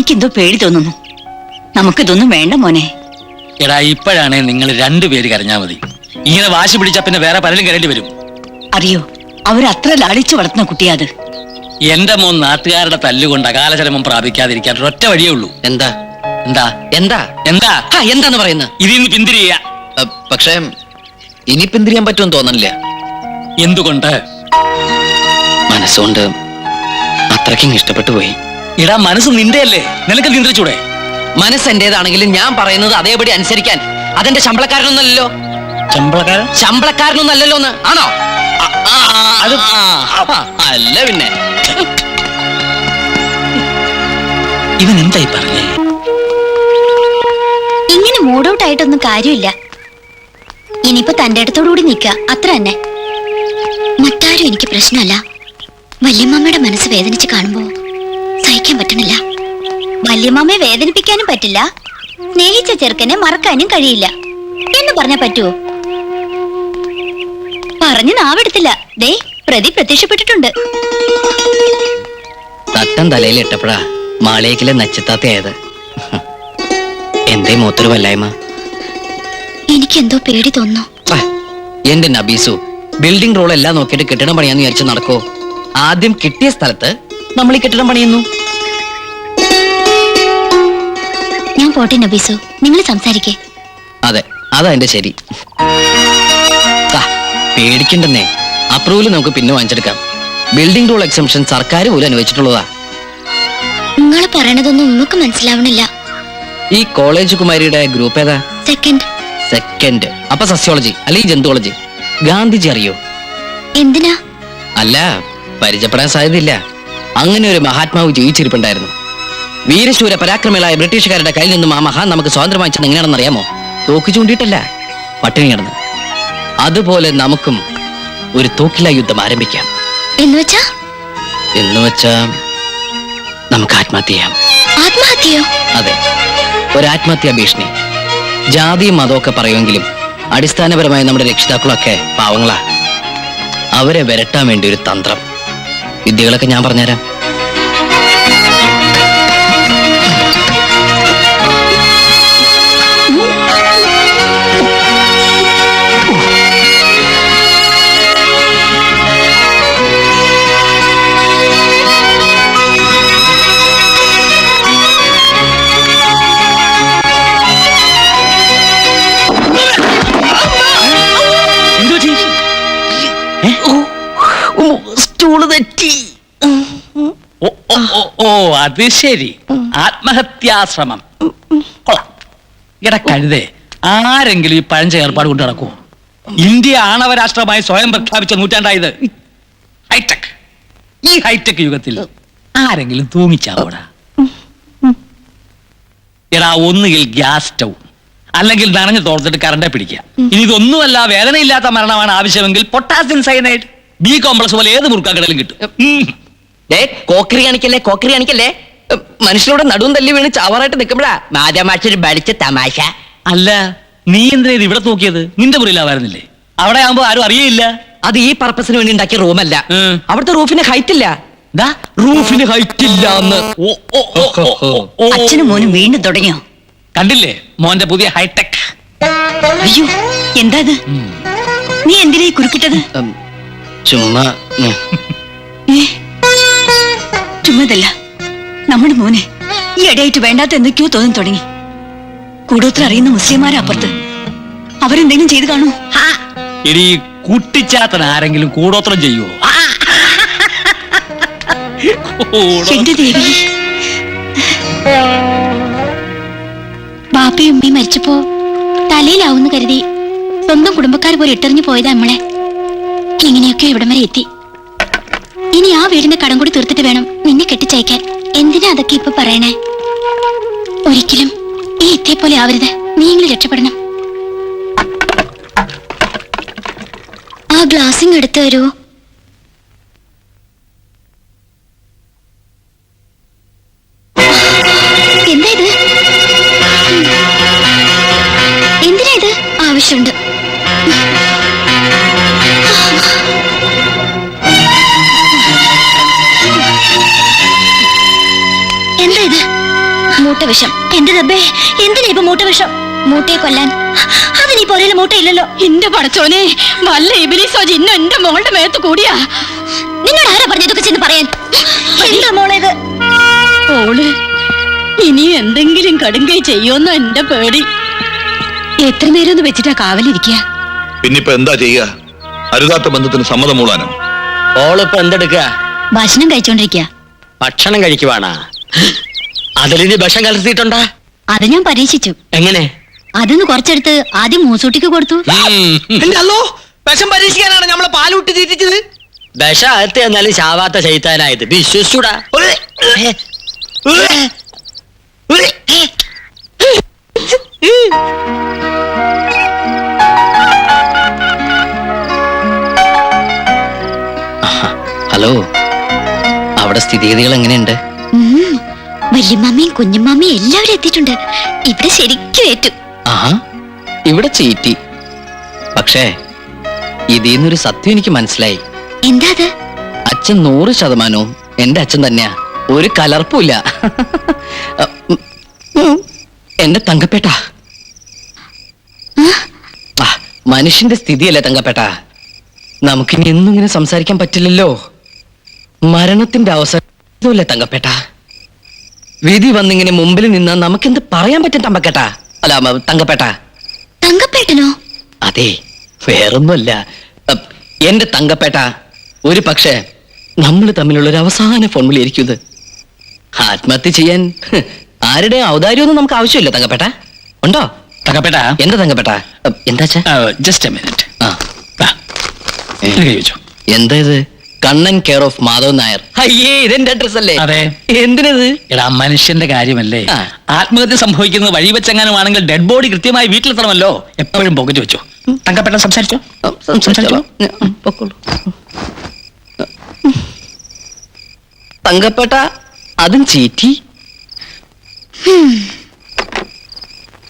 എനിക്കെന്തോ പേടി തോന്നുന്നു. നമുക്കിതൊന്നും വേണ്ട മോനെ. എടാ ഇപ്പോഴാണ് നിങ്ങൾ രണ്ടുപേര് കരഞ്ഞാ മതി. ഇങ്ങനെ വാശി പിടിച്ചാ പിന്നെ വേറെ പലരും കരേണ്ടി വരും. അറിയോ അവരത്ര ലാളിച്ചു വളർത്തുന്ന കുട്ടിയാത് എന്റെ മോൻ നാട്ടുകാരുടെ തല്ലുകൊണ്ട് അകാലചരമം പ്രാപിക്കാതിരിക്കാൻ ഒറ്റ വഴിയേ ഉള്ളൂ. എന്താ? എന്താ? എന്താ? എന്താ? എന്താന്ന് പറയുന്നത് ഇതിൽ നിന്ന് പിന്തിരിയ. പക്ഷേ ഇനി പിന്തിരിയാൻ പറ്റുമെന്ന് തോന്നണില്ല. എന്തുകൊണ്ട്? മനസ്സുകൊണ്ട് അത്രയ്ക്കും ഇഷ്ടപ്പെട്ടു പോയി. ഇടാ മനസ്സ് നിന്റെ അല്ലേ നിനക്ക് നിയന്ത്രിച്ചൂടെ? മനസ്സ് എന്റേതാണെങ്കിലും ഞാൻ പറയുന്നത് അതേപടി അനുസരിക്കാൻ. അതെന്റെ ശമ്പളക്കാരനൊന്നല്ലോ ശമ്പളക്കാരൻ? ശമ്പളക്കാരനൊന്നല്ലല്ലോ എന്ന് ആണോ അത് അല്ല പിന്നെ. ഇവൻ എന്തായി പറഞ്ഞേ? ഇങ്ങനെ മൂഡ് ഔട്ട് ആയിട്ടൊന്നും കാര്യമില്ല. ഇനിയിപ്പോ തന്റെ അടുത്തോടുകൂടി നിക്ക അത്ര തന്നെ. മറ്റാരും എനിക്ക് പ്രശ്നമല്ല. വല്യമ്മയുടെ മനസ്സ് വേദനിച്ച് കാണുമ്പോ സഹിക്കാൻ പറ്റണില്ല വല്യമ്മയെ വേദനിപ്പിക്കാനും പറ്റില്ല. സ്നേഹിച്ച ചെറുക്കനെ മറക്കാനും കഴിയില്ല. എന്ന് പറഞ്ഞാ പറ്റുവോ? പറഞ്ഞു നാവെടുത്തില്ല. ദേ പ്രതി പ്രത്യക്ഷപ്പെട്ടിട്ടുണ്ട്. തട്ടം തലയിൽ ഇട്ടപ്പോഴാ മാളേക്കിലെ നച്ചത്താത്തയായത് എന്തേ മൂത്തൊരു വല്ലായ്മ. എനിക്കെന്തോ പേടി തോന്നുന്നു. എന്റെ നബീസു ബിൽഡിംഗ് റോൾ എല്ലാം നോക്കിയിട്ട് കെട്ടിടം പണിയാന്ന് വിചാരിച്ചു നടക്കോ ആദ്യം കിട്ടിയ സ്ഥലത്ത് നമ്മൾ ഈ കെട്ടിടം പണിയുന്നു. ഞാൻ പോട്ടെ നബീസു. നിങ്ങൾ സംസാരിക്കേ. അതെ അതാ എന്റെ ശരി. പേടിക്കണ്ടെന്നേ. അപ്രൂവൽ നമുക്ക് പിന്നെ വാങ്ങിച്ചെടുക്കാം. ബിൽഡിംഗ് റൂൾ എക്സംഷൻ സർക്കാർ പോലും അനുവദിച്ചിട്ടുള്ളതാ. നിങ്ങൾ പറയണതൊന്നും നമുക്ക് മനസ്സിലാവണില്ല. ഈ കോളേജ് കുമാരിയുടെ ഗ്രൂപ്പ് ഏതാ? സെക്കൻഡ് സെക്കൻഡ് അപ്പൊ സസ്യോളജി അല്ലെങ്കിൽ ജന്തുവോളജി. ഗാന്ധിജി അറിയോ? എന്തിനാ? അല്ല പരിചയപ്പെടാൻ സാധ്യതയില്ല. അങ്ങനെ ഒരു മഹാത്മാവ് ജീവിച്ചിരിപ്പുണ്ടായിരുന്നു. വീരശൂര പരാക്രമികളായ ബ്രിട്ടീഷുകാരുടെ കയ്യിൽ നിന്നും ആ മഹാൻ നമുക്ക് സ്വാതന്ത്ര്യം വാങ്ങിച്ചത് എങ്ങനെയാണെന്ന് അറിയാമോ? തോക്ക് ചൂണ്ടിയിട്ടല്ല പട്ടിണി കിടന്ന്. അതുപോലെ നമുക്കും ഒരു തോക്കില യുദ്ധം ആരംഭിക്കാം. എന്ന് വെച്ചാ? എന്ന് വെച്ചാ നമുക്ക് ആത്മഹത്യ ചെയ്യാം. ആത്മഹത്യയോ? അതെ. ഒരു ആത്മഹത്യാ ഭീഷണി. ജാതിയും മതമൊക്കെ പറയുമെങ്കിലും അടിസ്ഥാനപരമായി നമ്മുടെ രക്ഷിതാക്കളൊക്കെ പാവങ്ങളാ. അവരെ വരട്ടാൻ വേണ്ടി ഒരു തന്ത്രം. വിദ്യകളൊക്കെ ഞാൻ പറഞ്ഞുതരാം. ഓ, ഓ, അത് ശരി. ആത്മഹത്യാശ്രമം. കൊള്ളാം. എടാ കഴുതേ ആരെങ്കിലും ഈ പഴഞ്ച ഏർപ്പാട് കൊണ്ട് നടക്കുമോ ഇന്ത്യ ആണവരാഷ്ട്രമായി സ്വയം പ്രഖ്യാപിച്ച നൂറ്റാണ്ടായത് ഹൈടെക്. ഈ ഹൈടെക് യുഗത്തിൽ ആരെങ്കിലും തൂങ്ങിച്ചാവോടാ? എടാ ഒന്നുകിൽ ഗ്യാസ് സ്റ്റൗ അല്ലെങ്കിൽ നനഞ്ഞു തോർത്തിട്ട് കറണ്ടെ പിടിക്കുക. ഇനി ഇതൊന്നുമല്ല വേദനയില്ലാത്ത മരണമാണ് ആവശ്യമെങ്കിൽ പൊട്ടാസ്യം സൈനൈഡ് ബി കോംപ്ലക്സ് പോലെ ഏത് മുറുക്കാക്കടലും കിട്ടും. ഡേ കോക്കറി കാണിക്കല്ലേ കോക്കറി കാണിക്കല്ലേ? മനുഷ്യരോട് മനുഷ്യനോട് നടുവും തല്ലി വീണ് ചാവാറായിട്ട് നിൽക്കുമ്പോഴാ മാതാമാഷൊരു ബടിച്ച തമാശ. അല്ല നീ എന്തിനാ ഇത് ഇവിടെ നോക്കിയത്? നിന്റെ മുറിയിലാവായിരുന്നില്ലേ അവിടെ ആവുമ്പോ ആരും അറിയയില്ല. അത് ഈ പർപ്പസിന് വേണ്ടി ഉണ്ടാക്കിയ റൂമല്ല. ഉം. അവിടുത്തെ റൂഫിന് ഹൈറ്റ് ഇല്ല. റൂഫിന് ഹൈറ്റ് ഇല്ല. അച്ഛനും മോനും വീണ്ടും തുടങ്ങിയോ? കണ്ടില്ലേ? മോന്റെ പുതിയ ഹൈടെക് അയ്യോ എന്താ ഇത്? നീ എന്തിനാ ഈ കുറുക്കിട്ടത് ഉം, ചുമ്മാ ഏ നമ്മുടെ മോനെ ഈ ഇടയായിട്ട് വേണ്ടാത്ത എന്തൊക്കെയോ തോന്നി തുടങ്ങി. കൂടോത്ര അറിയുന്ന മുസ്ലിംമാരെ അപ്പുറത്ത്. അവരെന്തെങ്കിലും ചെയ്തു കാണൂ. ഇനി കുട്ടിച്ചാത്തൻ ആരെങ്കിലും കൂടോത്രം ചെയ്യുവോ? എന്റെ ദേവി. ബാപ്പയും ഉമ്മയും മരിച്ചപ്പോ തലയിലാവുന്ന് കരുതി സ്വന്തം കുടുംബക്കാർ പോലെ ഇട്ടെറിഞ്ഞു പോയതാ നമ്മളെ. ഇങ്ങനെയൊക്കെ ഇവിടം വരെ എത്തി. ഇനി ആ വീടിന്റെ കടം കൂടി തീർത്തിട്ട് വേണം നിന്നെ കെട്ടിച്ചയക്കാൻ. എന്തിനാ അതൊക്കെ ഇപ്പൊ പറയണേ? ഒരിക്കലും ഈ ഇത്തേ പോലെ ആവരുത്. നീയെങ്കിലും രക്ഷപ്പെടണം. ആ ഗ്ലാസിങ് എടുത്തു തരുമോ എന്താ ഇത്? എന്തിനാ ഇത്? ആവശ്യമുണ്ട്. മൂട്ടവിഷം. എന്റെ ദബ്ബേ എന്തിനാ ഇപ്പൊ മൂട്ടവിഷം? മൂട്ടയെ കൊല്ലാൻ. അതിനീ പോലെയുള്ള മൂട്ടയില്ലല്ലോ. എന്റെ പടച്ചോനെ വല്ല ഇബിലിസോ ഇന്നും എന്റെ മോളുടെ മേത്ത് കൂടിയാ? നിന്നോട് ആരാ പറഞ്ഞു ഇതൊക്കെ ചെന്ന് പറയാൻ? എന്താ മോളേത്? മോൾ ഓൾ ഇനി എന്തെങ്കിലും കടുങ്കൈ ചെയ്യോന്ന എന്റെ പേടി. എത്ര നേരം ഒന്ന് വെച്ചിട്ടാ കാവലിരിക്കുക പിന്നിപ്പോ എന്താ ചെയ്യുക അരുതാത്ത ബന്ധത്തിന് സമ്മതം മൂളാനോ ഓളിപ്പോ എന്തെടുക്കുക ഭക്ഷണം കഴിച്ചോണ്ടിരിക്കുക ഭക്ഷണം കഴിക്കുവാണാ? അതിലിനി വിഷം കലർത്തിയിട്ടുണ്ടാ? അത് ഞാൻ പരീക്ഷിച്ചു. എങ്ങനെ? അതിന്ന് കുറച്ചെടുത്ത് ആദ്യം മൂസൂട്ടിക്ക് കൊടുത്തു. അല്ലോ വിഷം പരീക്ഷിക്കാനാണ് നമ്മളെ പാലൂട്ടി തീറ്റിച്ചത്. വിഷം അകത്ത് എന്നാലും ശാവാത്ത ശൈത്താനായത്. വിശ്വസിച്ചൂടാ. ഹലോ. അവിടെ സ്ഥിതിഗതികൾ എങ്ങനെയുണ്ട്? ഉം. വല്യമ്മയും കുഞ്ഞമ്മയും എല്ലാവരും എത്തിയിട്ടുണ്ട്. ഇവിടെ ശരിക്കും ഏറ്റു. ആ ഇവിടെ ചീറ്റി. പക്ഷേ ഇതിന്നൊരു സത്യം എനിക്ക് മനസ്സിലായി. എന്താ അത്? അച്ഛൻ നൂറ് ശതമാനവും എന്റെ അച്ഛൻ തന്നെയാ. ഒരു കലർപ്പുമില്ല. എന്റെ തങ്കപ്പേട്ട. മനുഷ്യന്റെ സ്ഥിതിയല്ലേ തങ്കപ്പേട്ട. നമുക്കിനി എന്നും ഇങ്ങനെ സംസാരിക്കാൻ പറ്റില്ലല്ലോ. മരണത്തിന്റെ അവസരമില്ലേ തങ്കപ്പേട്ട? വിധി വന്നിങ്ങനെ മുമ്പിൽ നിന്ന് നമുക്കെന്ത് പറയാൻ പറ്റും തമ്പക്കേട്ട അല്ല മ, തങ്കപ്പേട്ട. തങ്കപ്പേട്ടനോ? അതെ വേറൊന്നുമല്ല. അപ്പ് എന്റെ തങ്കപ്പേട്ട ഒരു പക്ഷേ നമ്മൾ തമ്മിലുള്ള ഒരു അവസാന ഫോൺ വിളിയായിരിക്കും ഇത്. ആത്മഹത്യ ചെയ്യാൻ ഹ്, ആരുടെ ഔദാര്യമൊന്നും നമുക്ക് ആവശ്യമില്ല തങ്കപ്പേട്ട. ഉണ്ടോ? തങ്കപ്പേട്ട. എന്താ തങ്കപ്പേട്ട? എന്താച്ചാ? എന്താ ച്ചാ? Just a minute. ആ. എന്താ ഇത്? കണ്ണൻ കെയർ ഓഫ് മാധവൻ നായർ അയ്യേ ഇതെന്റെ അഡ്രസ് അല്ലേ അതെ. എന്തിനത് എടാ മനുഷ്യന്റെ കാര്യമല്ലേ ആ. ആത്മഹത്യ സംഭവിക്കുന്നത് വഴി വെച്ചെങ്ങാനുമാണെങ്കിൽ ഡെഡ് ബോഡി കൃത്യമായി വീട്ടിലെത്തണമല്ലോ എപ്പോഴും പോക്കറ്റ് വെച്ചു തങ്കപ്പെട്ട സംസാരിച്ചോ തങ്കപ്പെട്ട സംസാരിച്ചോളാം. ഉം, പൊക്കോളൂ. തങ്കപ്പേട്ട അതും ചീറ്റി.